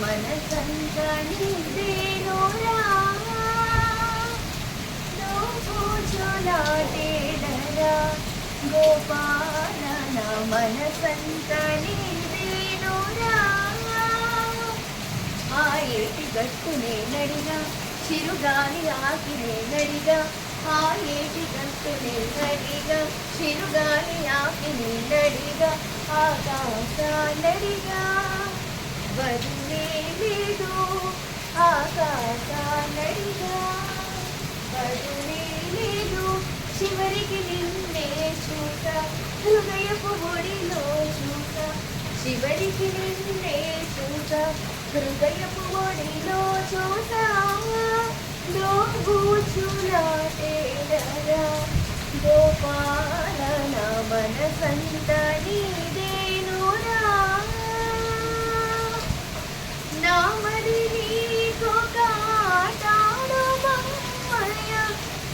మనసంత నీదేనోరా చూలాటేడరా గోపాల నా మనసంత ఆ ఏటి గట్టునే నడిగా చిరుగాలి ఆకినే నడిగా ఆ ఏటి గట్టునే నడిగా చిరుగాలి ఆకినే నడిగా ఆకాశ నడిగా. వదిలే లేదు. ఆకాశ చివరికి నిన్నే చూట హృదయపు ఒడిలో చూట చివరికి నిన్నే చూట హృదయపు ఒడిలో చూస. దోబూచులాటేడరా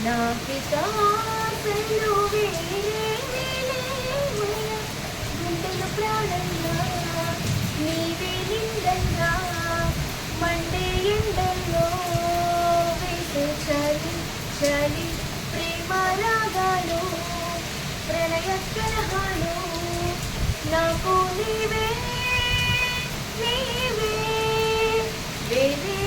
నా పితాసలు వేరే గుండెలు ప్రాణంగా నీవే నిండంగా మండే ఎండల్లో వేసే చలి చలి ప్రేమ రాగాలు కలహాలు నాకు నీవే నీవే. వేరే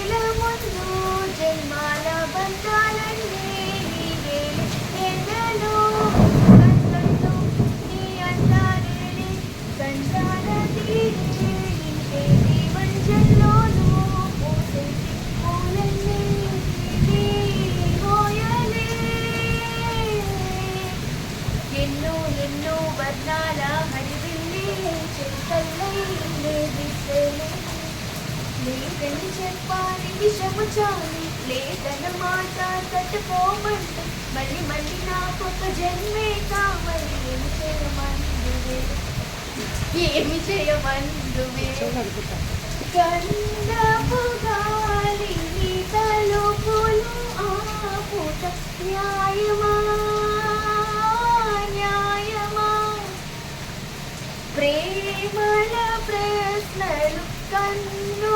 ఎన్నో ఎన్నో వర్ణాల హరివిల్లి లేదని చెప్పాలి విషము చాలి లేదన్న మాట తట్టుకోమంటే మళ్ళీ మళ్ళీ నాకు ఒక జన్మే కావాలి. ఏమి చేయమందువే? ఏమి చేయమందువే? గంధపు നലുക്കന്നു